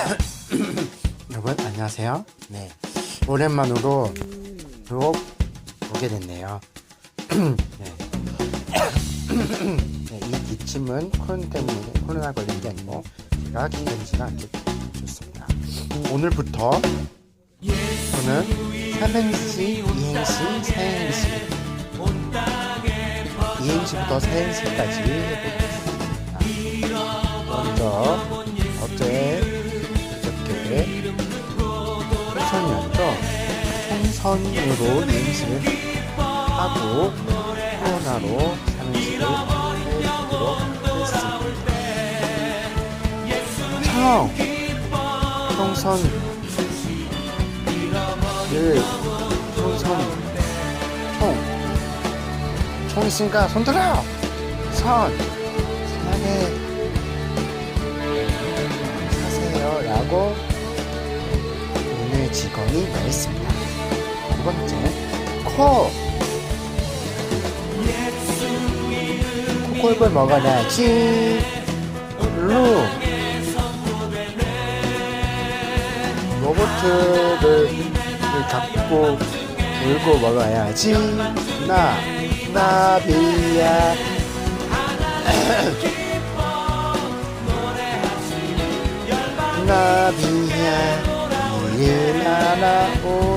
여러분 안녕하세요. 네 오랜만으로 또 오게 됐네요. 네. 네, 이 기침은 코로나 때문에 코로나 걸린 게 아니고 제가 기다리지는 않게 됐습니다. 오늘부터 저는 삼행시, 이행시, 사행시, 이행시부터 사행시까지 해보겠습니다. 선으로 이행시를 하고 코로나로 삼행시를 해보도록 했습니다. 청 총선. 을 총선. 총. 총 있으니까 손 들어! 선! 편하게 사세요. 라고 오늘 직원이 말했습니다 두 번째 코. 코골골 먹어야지. 루. 로봇을 잡고 물고 먹어야지. 나 나비야. 나비야. 일 하나 오너라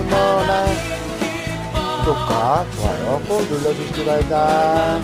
구독과 좋아요 꼭 눌러주시기 바랍니다